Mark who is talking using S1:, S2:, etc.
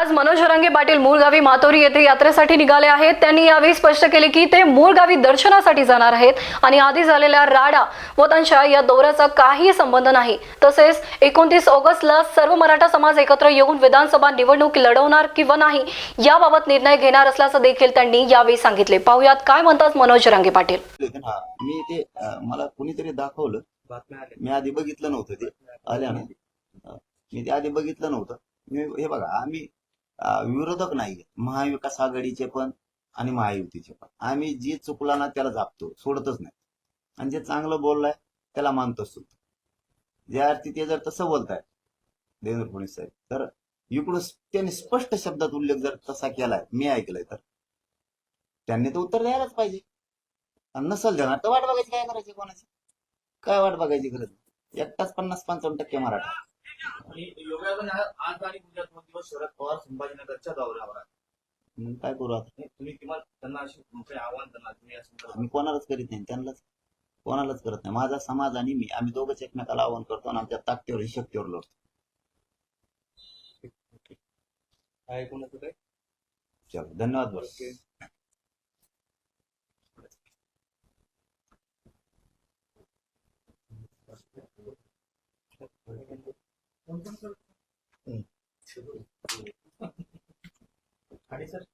S1: आज मनोज हरांगे पाटील मूळगावी मातोरी येथे यात्रेसाठी निघाले आहेत. त्यांनी यावेळी स्पष्ट केले की ते मूळगावी दर्शनासाठी जाणार आहेत आणि आधी झालेल्या राडा व त्यांच्या या दौऱ्याचा काही संबंध नाही. तसेच एकोणतीस ऑगस्टला सर्व मराठा समाज एकत्र येऊन विधानसभा निवडणूक लढवणार किंवा नाही याबाबत निर्णय घेणार असल्याचं देखील त्यांनी यावेळी सांगितले. पाहुयात काय म्हणतात मनोज रंगे पाटील.
S2: मी ते मला कुणीतरी दाखवलं. मी आधी बघितलं नव्हतं ते. आल्या मी ते आधी बघितलं नव्हतं. हे बघा आम्ही विरोधक नाहीये. महाविकास आघाडीचे पण आणि महायुतीचे पण. आम्ही जे चुकला ना त्याला जापतो सोडतच नाही. आणि जे चांगलं बोललाय त्याला मानतो सुद्धा. ज्या अर्थी ते जर तसं बोलताय देवेंद्र फडणवीस साहेब तर इकडून त्यांनी स्पष्ट शब्दात उल्लेख जर तसा केलाय मी ऐकलाय तर त्यांनी तर उत्तर द्यायलाच पाहिजे. आणि नसल देणार तर वाट बघायची काय करायची कोणाची? काय वाट बघायची गरज? नाही. एकटाच पन्नास पंचावन्न टक्के मराठा.
S3: आज आणि उद्या दोन दिवस शरद पवार संभाजीनगरच्या दौऱ्यावर आहेत.
S2: मग काय करू आता?
S3: तुम्ही किमान त्यांना अशी आव्हान त्यांना तुम्ही या संदर्भात
S2: मी कोणालाच करीत नाही त्यांनाच कोणालाच करत नाही. माझा समाज आणि मी आम्ही दोघंच एकमेकाला आव्हान करतो आणि आमच्या ताकदीवर शक्तीवर लढतो.
S3: आहे कोणाचं काय
S2: चलो धन्यवाद बस
S3: parecer.